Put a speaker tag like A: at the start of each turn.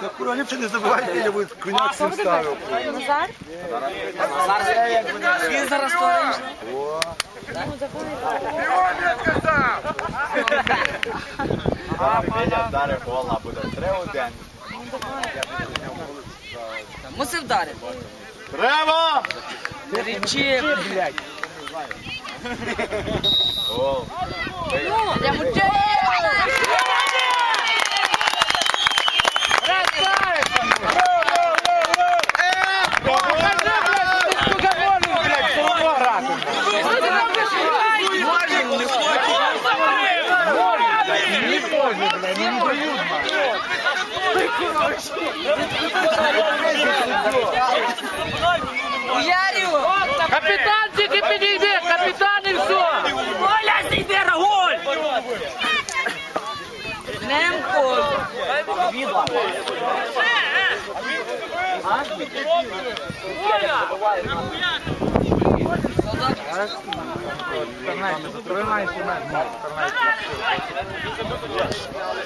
A: Та кура, ліпше не забувайте, я би коняк всім ставив.
B: Назар?
C: Він зараз стоїть.
D: Даре гола буде 3-1.
C: Мусив вдарити.
D: Треба!
C: Річі, блядь.
D: Гол.
B: Я мучаю!
C: Ярю!
E: Капітан тільки підійде, капітан і все.
C: Оля, зійди, Рагуль! Немко!
E: Yes.